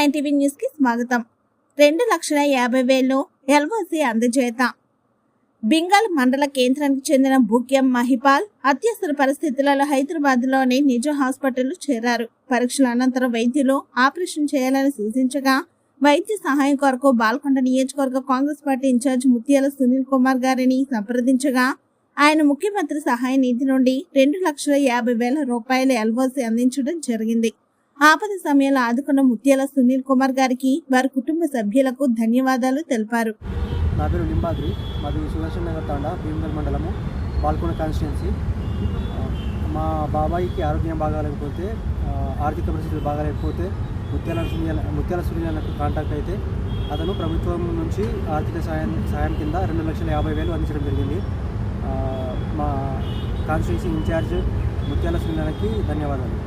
Nine TV న్యూస్కి స్వాగతం. రెండు లక్షల యాభై వేలు ఎల్ఓసి అందజేత. బెంగాల్ మండల కేంద్రానికి చెందిన భూక్యం మహిపాల్ అత్యవసర పరిస్థితులలో హైదరాబాద్లోని నిజ హాస్పిటల్ చేరారు. పరీక్షల అనంతరం వైద్యులు ఆపరేషన్ చేయాలని సూచించగా వైద్య సహాయం కొరకు బాల్కొండ నియోజకవర్గ కాంగ్రెస్ పార్టీ ఇన్ఛార్జ్ ముత్యాల సునీల్ కుమార్ గారిని సంప్రదించగా ఆయన ముఖ్యమంత్రి సహాయ నిధి నుండి రెండు లక్షల యాభై వేల రూపాయల ఎల్ఓసి అందించడం జరిగింది. ఆపద సమయంలో ఆదుకున్న ముత్యాల సునీల్ కుమార్ గారికి వారి కుటుంబ సభ్యులకు ధన్యవాదాలు తెలిపారు. నా పేరు నింబాద్రి. మాది సుదర్శన్ నగర్ తాండా భీమగల్ మండలము పాల్కొండ కాన్స్టిట్యున్సీ. మా బాబాయికి ఆరోగ్యం బాగాలేకపోతే ఆర్థిక పరిస్థితులు బాగాలేకపోతే ముత్యాల సునీల ముత్యాల సునీలకు కాంటాక్ట్ అయితే అతను ప్రభుత్వం నుంచి ఆర్థిక సాయం సాయం కింద రెండు లక్షల యాభై వేలు అందించడం జరిగింది. మా కాన్స్టిట్యున్సీ ఇన్ఛార్జ్ ముత్యాల సునీలకి ధన్యవాదాలు.